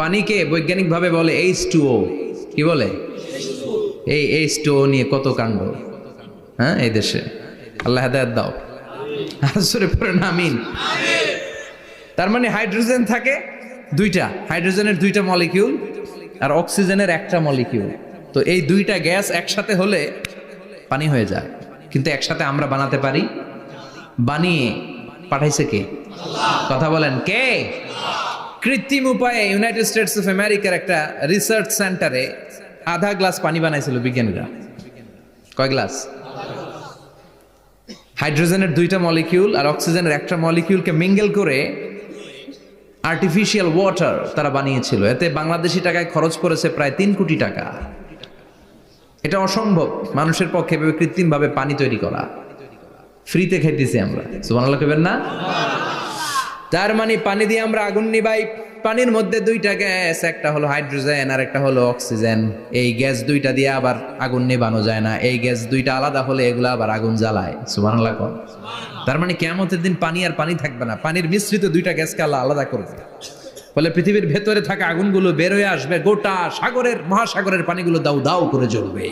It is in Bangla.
পানিকে বৈজ্ঞানিকভাবে বলে এইচ টু ও কি বলে? এই এইচ টু ও নিয়ে কত কাণ্ড। হ্যাঁ এই দেশে। আল্লাহ হেদায়ত দাও। আসরে না আমিন। তার মানে হাইড্রোজেন থাকে দুইটা। হাইড্রোজেনের দুইটা মলিকিউল আর অক্সিজেনের একটা মলিকিউল। তো এই দুইটা গ্যাস একসাথে হলে পানি হয়ে যায়। কিন্তু একসাথে আমরা বানাতে পারি? বানিয়ে পাঠাইছে কে? কথা বলেন, কে? কৃত্রিম উপায়ে ইউনাইটেড স্টেটস অফ আমেরিকার একটা রিসার্চ সেন্টারে আধা গ্লাস পানি বানাইছিল বিজ্ঞানীরা। কয় গ্লাস হাইড্রোজেনের দুইটা মলিকিউল আর অক্সিজেনের একটা মলিকিউলকে মিঙ্গেল করে আর্টিফিশিয়াল ওয়াটার তারা বানিয়েছিল। এতে বাংলাদেশি টাকায় খরচ করেছে প্রায় তিন কোটি টাকা। এটা অসম্ভব। মানুষের পক্ষে কৃত্রিমভাবে পানি তৈরি করা। ফ্রিতে খাইতেছি আমরা। সুবহানাল্লাহ কইবেন না? তার মানে পানি দিয়ে আমরা আগুন নিবাই। পানির মধ্যে দুইটা গ্যাস, একটা হলো হাইড্রোজেন আর একটা হলো অক্সিজেন। এই গ্যাস দুইটা দিয়ে আবার আগুন নেবানো যায় না। এই গ্যাস দুইটা আলাদা হলে এগুলো আবার আগুন জ্বালায়। কর। তার মানে কেমতের দিন পানি আর পানি থাকবে না। পানির মিশ্রিত দুইটা গ্যাসকে আল্লাহ আলাদা করবে ফলে পৃথিবীর ভেতরে থাকা আগুনগুলো বের হয়ে আসবে। গোটা সাগরের, মহাসাগরের পানিগুলো দাউ দাউ করে জ্বলবে।